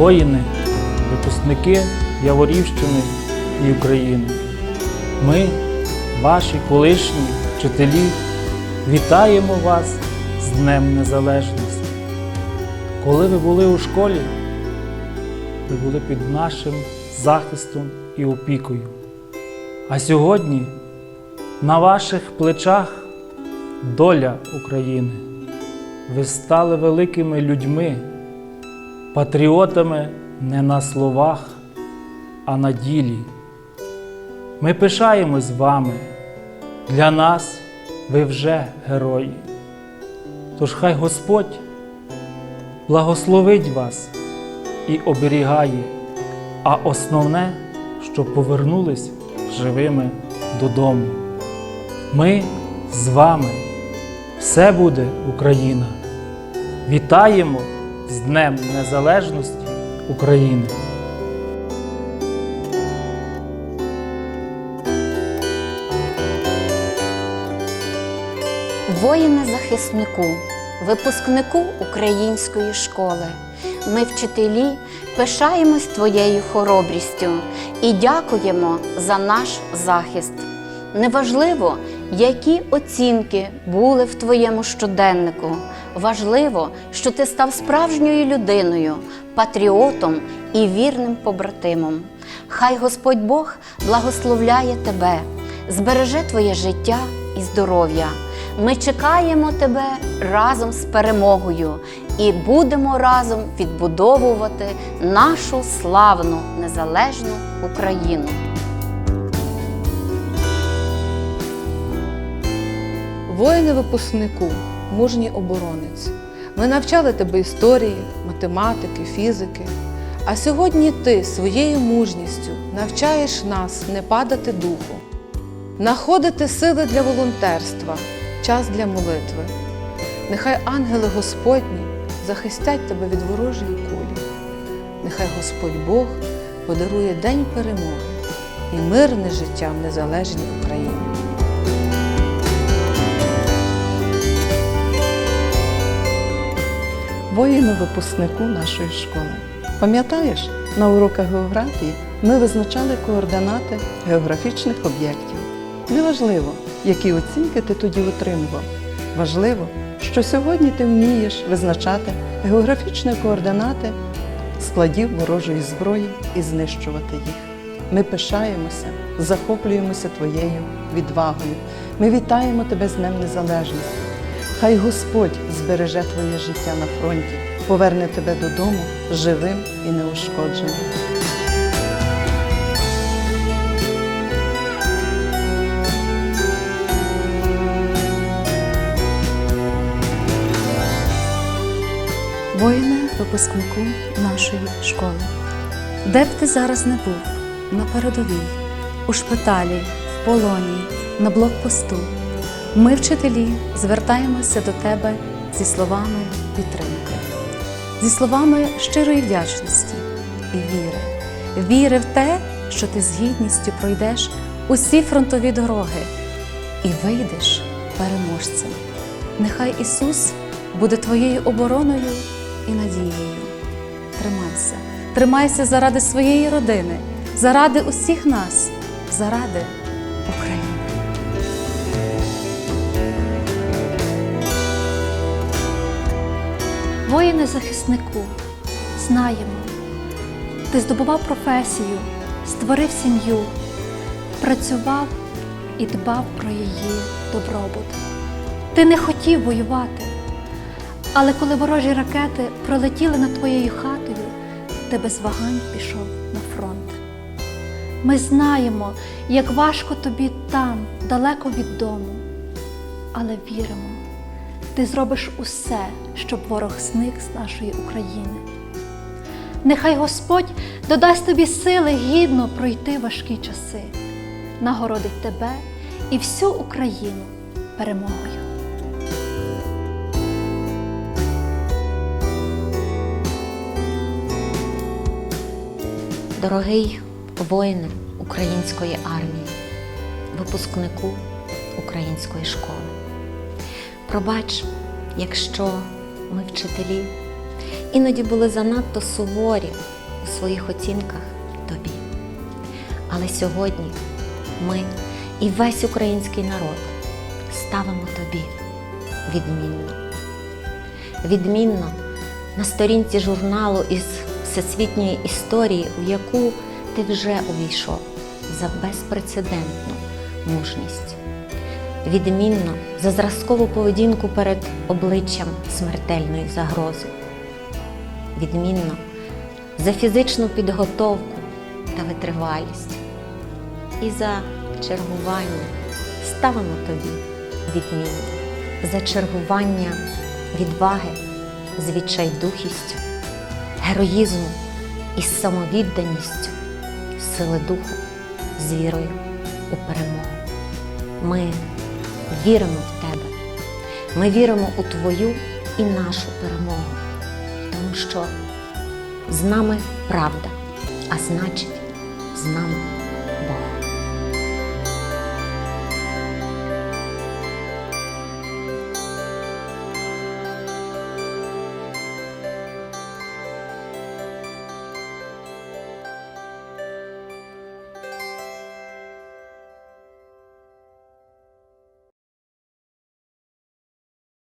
воїни, випускники Яворівщини і України. Ми, ваші колишні вчителі, вітаємо вас з Днем Незалежності. Коли ви були у школі, ви були під нашим захистом і опікою. А сьогодні на ваших плечах доля України. Ви стали великими людьми, патріотами не на словах, а на ділі. Ми пишаємось вами. Для нас ви вже герої. Тож хай Господь благословить вас і оберігає, а основне, щоб повернулись живими додому. Ми з вами. Все буде Україна. Вітаємо з Днем Незалежності України! Воїне-захиснику, випускнику української школи. Ми, вчителі, пишаємось твоєю хоробрістю і дякуємо за наш захист. Неважливо, які оцінки були в твоєму щоденнику. Важливо, що ти став справжньою людиною, патріотом і вірним побратимом. Хай Господь Бог благословляє тебе, збереже твоє життя і здоров'я. Ми чекаємо тебе разом з перемогою і будемо разом відбудовувати нашу славну незалежну Україну. Воїне-випускнику, мужній оборонець. Ми навчали тебе історії, математики, фізики. А сьогодні ти своєю мужністю навчаєш нас не падати духу, знаходити сили для волонтерства, час для молитви. Нехай ангели Господні захистять тебе від ворожої кулі. Нехай Господь Бог подарує день перемоги і мирне життя в незалежній Україні. Воїну-випускнику нашої школи. Пам'ятаєш, на уроках географії ми визначали координати географічних об'єктів. Неважливо, які оцінки ти тоді отримував. Важливо, що сьогодні ти вмієш визначати географічні координати складів ворожої зброї і знищувати їх. Ми пишаємося, захоплюємося твоєю відвагою. Ми вітаємо тебе з Днем Незалежності. Хай Господь збереже твоє життя на фронті, поверне тебе додому живим і неушкодженим. Воїне, випускнику нашої школи. Де б ти зараз не був, на передовій, у шпиталі, в полоні, на блокпосту, ми, вчителі, звертаємося до тебе зі словами підтримки, зі словами щирої вдячності і віри, віри в те, що ти з гідністю пройдеш усі фронтові дороги і вийдеш переможцем. Нехай Ісус буде твоєю обороною і надією. Тримайся, тримайся заради своєї родини, заради усіх нас, заради України. Воїне захиснику, знаємо, ти здобував професію, створив сім'ю, працював і дбав про її добробут. Ти не хотів воювати, але коли ворожі ракети пролетіли над твоєю хатою, ти без вагань пішов на фронт. Ми знаємо, як важко тобі там, далеко від дому, але віримо, ти зробиш усе, щоб ворог зник з нашої України. Нехай Господь додасть тобі сили гідно пройти важкі часи, нагородить тебе і всю Україну перемогою. Дорогий воїне української армії, випускнику української школи. Пробач, якщо ми, вчителі, іноді були занадто суворі у своїх оцінках тобі. Але сьогодні ми і весь український народ ставимо тобі відмінно. Відмінно на сторінці журналу із всесвітньої історії, в яку ти вже увійшов за безпрецедентну мужність. Відмінно за зразкову поведінку перед обличчям смертельної загрози. Відмінно за фізичну підготовку та витривалість. І за чергування ставимо тобі відмінно за чергування відваги з відчайдухістю, героїзму і самовідданістю, сили духу з вірою у перемогу. Ми віримо в тебе. Ми віримо у твою і нашу перемогу, тому що з нами правда, а значить, з нами